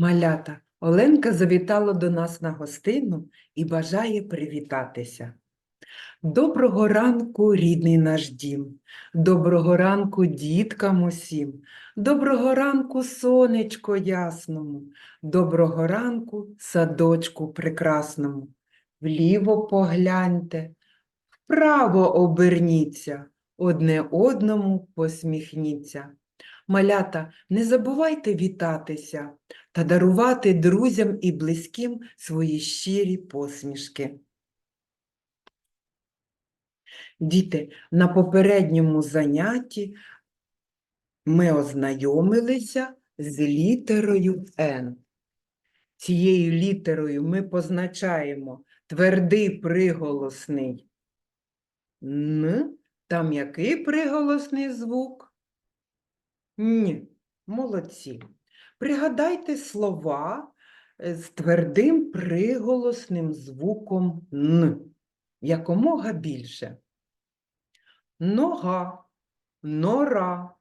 Малята, Оленка завітала до нас на гостину і бажає привітатися. Доброго ранку, рідний наш дім, доброго ранку діткам усім, доброго ранку, сонечко ясному, доброго ранку, садочку прекрасному. Вліво погляньте, вправо оберніться, одне одному посміхніться. Малята, не забувайте вітатися та дарувати друзям і близьким свої щирі посмішки. Діти, на попередньому занятті ми ознайомилися з літерою Н. Цією літерою ми позначаємо твердий приголосний Н. Там який приголосний звук? Ні, молодці. Пригадайте слова е, з твердим приголосним звуком Н. Якомога більше. Нога, нора,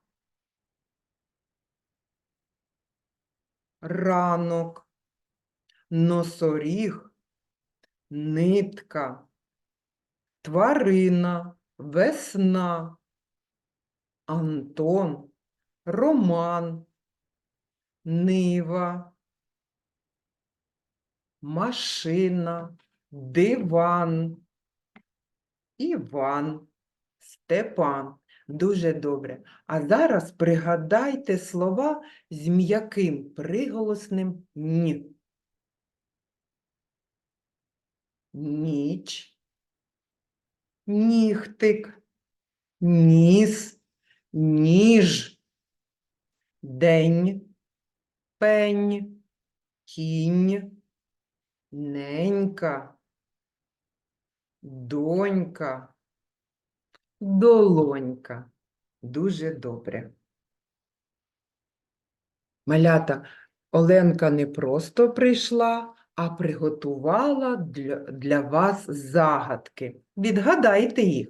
ранок, носоріг, нитка, тварина, весна, Антон, роман, нива, машина, диван, Іван, Степан. Дуже добре. А зараз пригадайте слова з м'яким приголосним ні. Ніч, нігтик, ніс, ніж, день, пень, кінь, ненька, донька, долонька. Дуже добре. Малята, Оленка не просто прийшла, а приготувала для, для вас загадки. Відгадайте їх,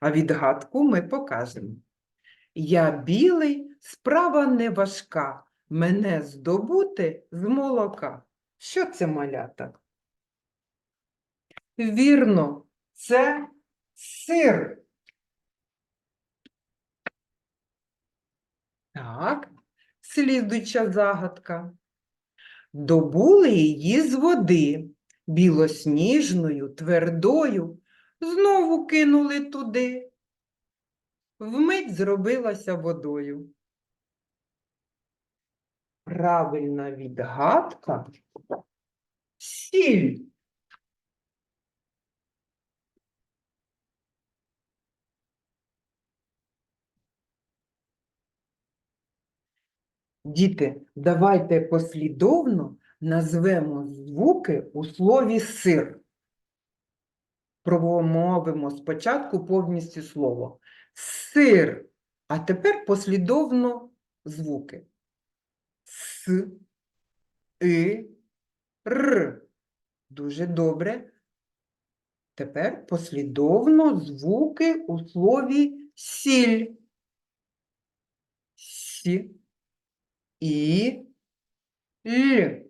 а відгадку ми покажемо. Я білий, справа не важка, мене здобути з молока. Що це малята? Вірно, це сир. Так, слідуюча загадка. Добули її з води, білосніжною, твердою, знову кинули туди. Вмить зробилася водою. Правильна відгадка – сіль. Діти, давайте послідовно назвемо звуки у слові сир. Промовимо спочатку повністю слово. Сир. А тепер послідовно звуки. С, И, Р. Дуже добре. Тепер послідовно звуки у слові сіль. Сі і Л.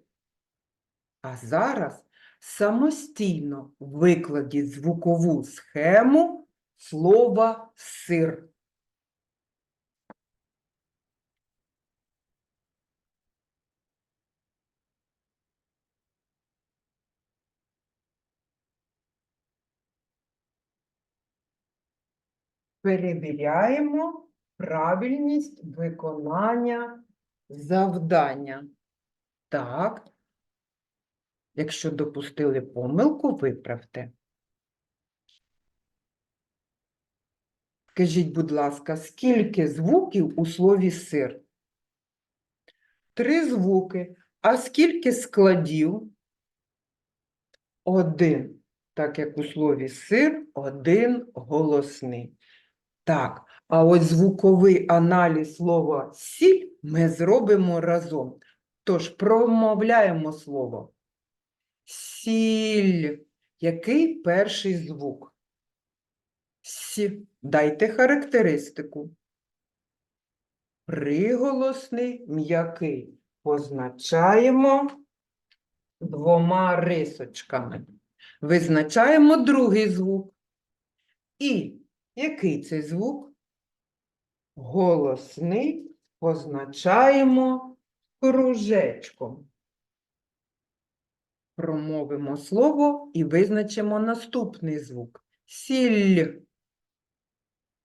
А зараз самостійно викладіть звукову схему слова сир. Перевіряємо правильність виконання завдання. Так. Якщо допустили помилку, виправте. Скажіть, будь ласка, скільки звуків у слові сир? Три звуки. А скільки складів? Один. Так як у слові сир, один голосний. Так, а ось звуковий аналіз слова сіль ми зробимо разом. Тож промовляємо слово. Сіль. Який перший звук? Сі. Дайте характеристику. Приголосний м'який. позначаємо двома рисочками. Визначаємо другий звук. І який це звук? Голосний позначаємо кружечком. Промовимо слово і визначимо наступний звук. Сіль.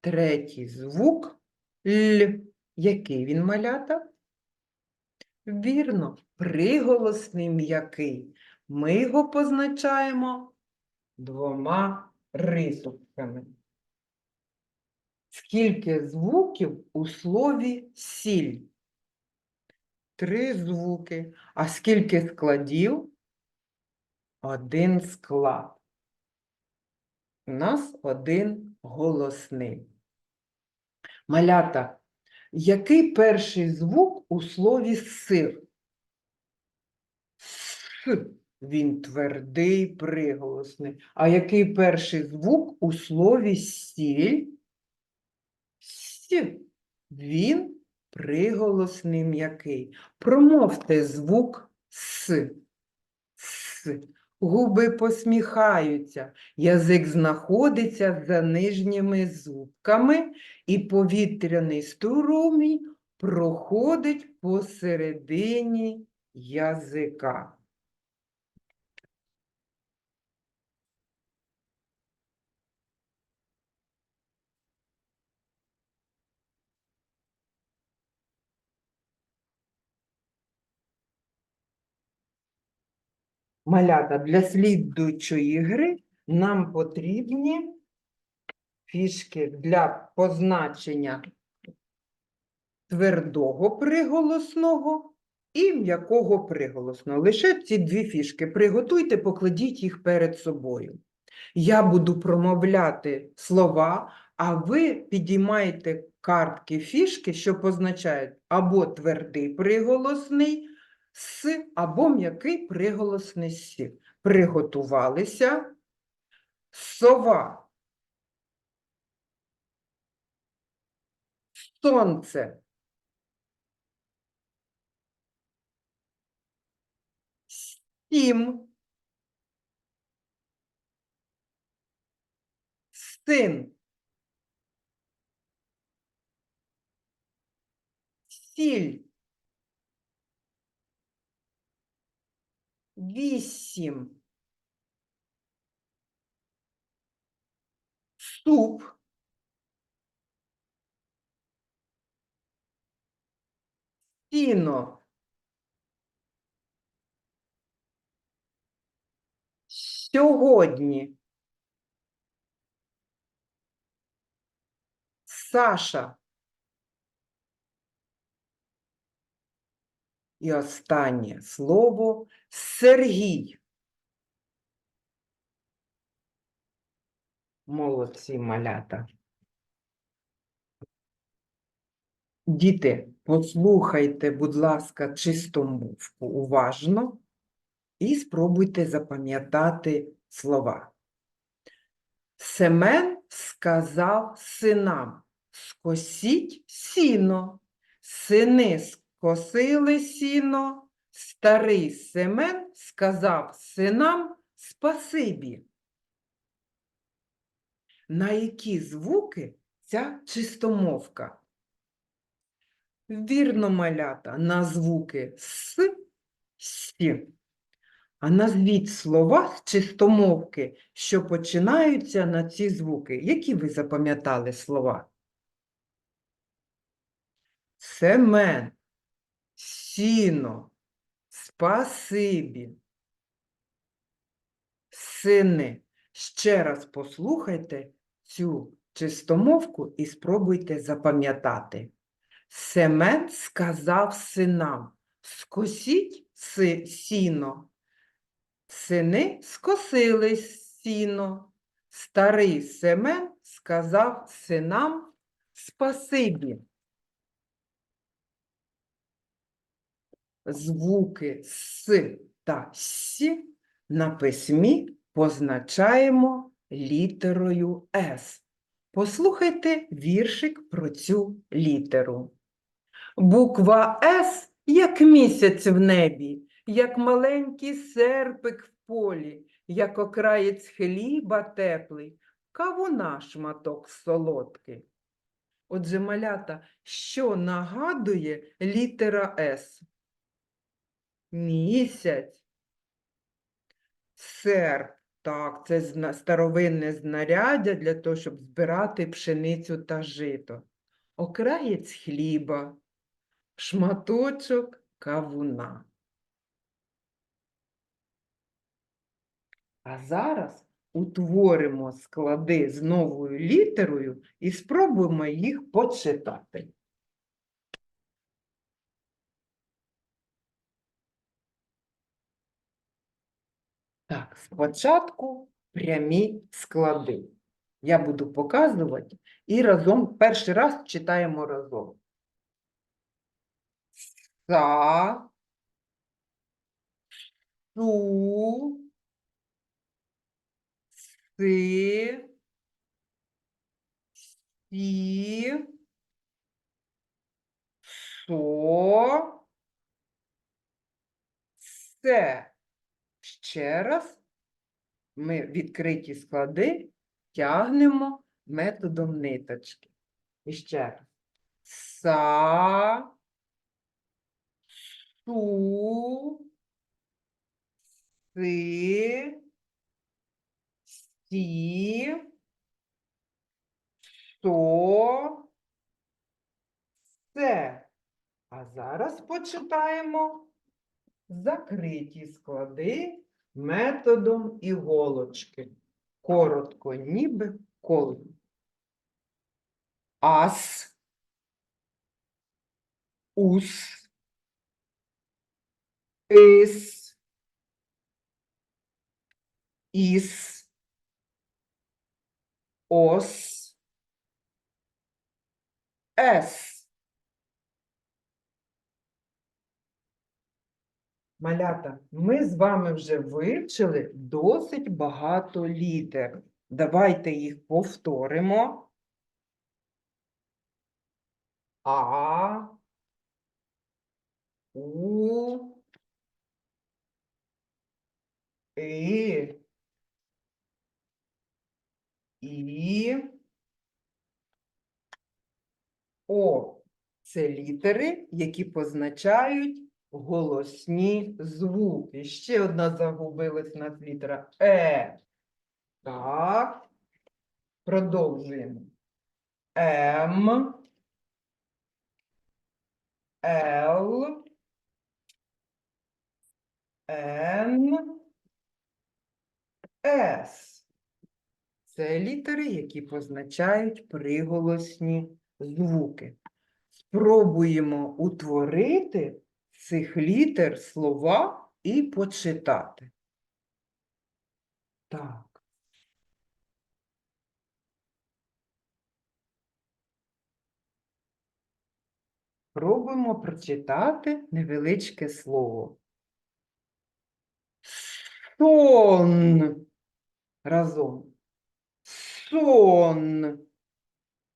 Третій звук Л. Який він малята? Вірно, приголосний м'який. Ми його позначаємо двома рисочками. Скільки звуків у слові сіль? Три звуки. А скільки складів? Один склад. У нас один голосний. Малята, який перший звук у слові сир? С. Він твердий, приголосний. А який перший звук у слові сіль? С. Він приголосний м'який. Промовте звук С. С. Губи посміхаються, язик знаходиться за нижніми зубками, і повітряний струмінь проходить посередині язика. Малята, для слідуючої гри нам потрібні фішки для позначення твердого приголосного і м'якого приголосного. Лише ці дві фішки приготуйте, покладіть їх перед собою. Я буду промовляти слова, а ви підіймаєте картки фішки, що позначають або твердий приголосний с, або м'який приголосний с. Приготувалися. Сова. Сонце. Сім. Син. Сіль. Вісім. Суп. Сіно. Сьогодні. Саша. І останнє слово Сергій. Молодці малята. Діти, послухайте, будь ласка, чистомовку уважно і спробуйте запам'ятати слова. Семен сказав синам, скосіть сіно. Сини скосили сіно, старий Семен сказав синам спасибі. На які звуки ця чистомовка? Вірно, малята, на звуки с, сі. А назвіть слова з чистомовки, що починаються на ці звуки. Які ви запам'ятали слова? Семен, сіно, спасибі, сини. Ще раз послухайте цю чистомовку і спробуйте запам'ятати. Семен сказав синам, скосіть си- сіно. Сини скосили сіно. Старий Семен сказав синам спасибі. Звуки С та С на письмі позначаємо літерою С. Послухайте віршик про цю літеру. Буква С як місяць в небі, як маленький серпик в полі, як окраєць хліба теплий, кавуна шматок солодкий. Отже, малята, що нагадує літера С? Місяць. Серп. Так, це старовинне знаряддя для того, щоб збирати пшеницю та жито. Окраєць хліба, шматочок кавуна. А зараз утворимо склади з новою літерою і спробуємо їх почитати. Так, спочатку прямі склади. Я буду показувати і разом перший раз читаємо разом. Са, су, си, сі, со, се. Ще раз ми відкриті склади тягнемо методом ниточки. І ще раз. Са, су, си, сі, со, се. А зараз почитаємо закриті склади методом іголочки. Коротко, ніби коло. Ас, ус, ис, іс, ос, ес. Малята, ми з вами вже вивчили досить багато літер. Давайте їх повторимо. А, У, І, І, О. Це літери, які позначають голосні звуки. Ще одна загубилась у нас літера Е. Так. Продовжуємо. М. Л. Н. С. Це літери, які позначають приголосні звуки. Спробуємо утворити цих літер слова і почитати. Так. Пробуємо прочитати невеличке слово. Сон. Разом. Сон.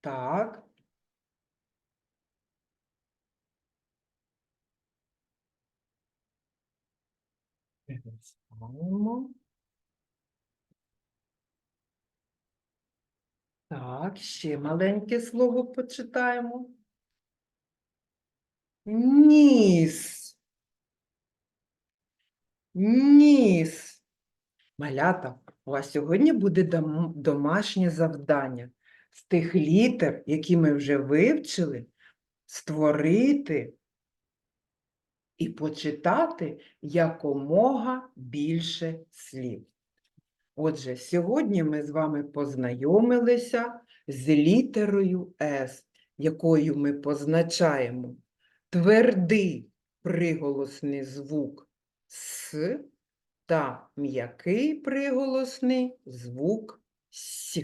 Так. Переставимо. Так, ще маленьке слово почитаємо. Ніс. Ніс. Малята, у вас сьогодні буде домашнє завдання. З тих літер, які ми вже вивчили, створити і почитати якомога більше слів. Отже, сьогодні ми з вами познайомилися з літерою С, якою ми позначаємо твердий приголосний звук С та м'який приголосний звук С.